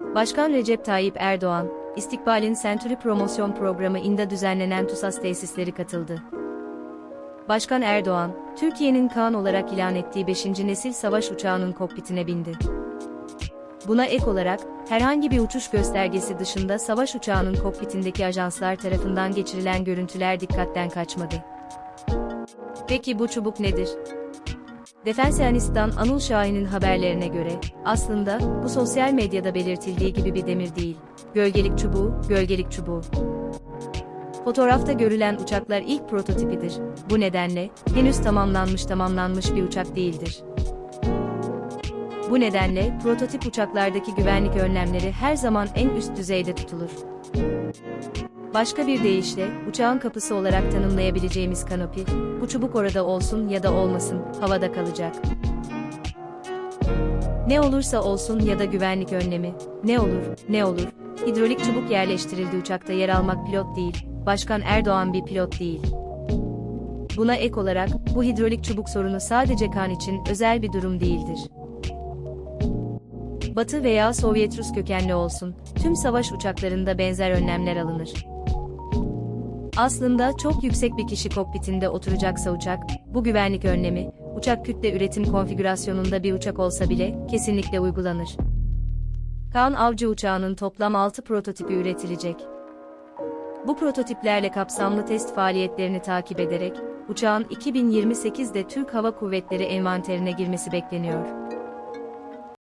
Başkan Recep Tayyip Erdoğan, İstikbal'in Senturi Promosyon Programı İNDA düzenlenen TUSAS tesisleri katıldı. Başkan Erdoğan, Türkiye'nin Kaan olarak ilan ettiği 5. nesil savaş uçağının kokpitine bindi. Buna ek olarak, herhangi bir uçuş göstergesi dışında savaş uçağının kokpitindeki ajanslar tarafından geçirilen görüntüler dikkatten kaçmadı. Peki bu çubuk nedir? Defensiyanistan Anıl Şahin'in haberlerine göre, aslında, bu sosyal medyada belirtildiği gibi bir demir değil. Gölgelik çubuğu, gölgelik çubuğu. Fotoğrafta görülen uçaklar ilk prototipidir. Bu nedenle, henüz tamamlanmış tamamlanmış bir uçak değildir. Bu nedenle, prototip uçaklardaki güvenlik önlemleri her zaman en üst düzeyde tutulur. Başka bir deyişle, uçağın kapısı olarak tanımlayabileceğimiz kanopi, bu çubuk orada olsun ya da olmasın, havada kalacak. Ne olursa olsun ya da güvenlik önlemi, ne olur, ne olur, hidrolik çubuk yerleştirildi uçakta yer almak pilot değil, Başkan Erdoğan bir pilot değil. Buna ek olarak, bu hidrolik çubuk sorunu sadece kan için özel bir durum değildir. Batı veya Sovyet Rus kökenli olsun, tüm savaş uçaklarında benzer önlemler alınır. Aslında çok yüksek bir kişi kokpitinde oturacaksa uçak, bu güvenlik önlemi, uçak kütle üretim konfigürasyonunda bir uçak olsa bile, kesinlikle uygulanır. Kaan Avcı uçağının toplam 6 prototipi üretilecek. Bu prototiplerle kapsamlı test faaliyetlerini takip ederek, uçağın 2028'de Türk Hava Kuvvetleri envanterine girmesi bekleniyor.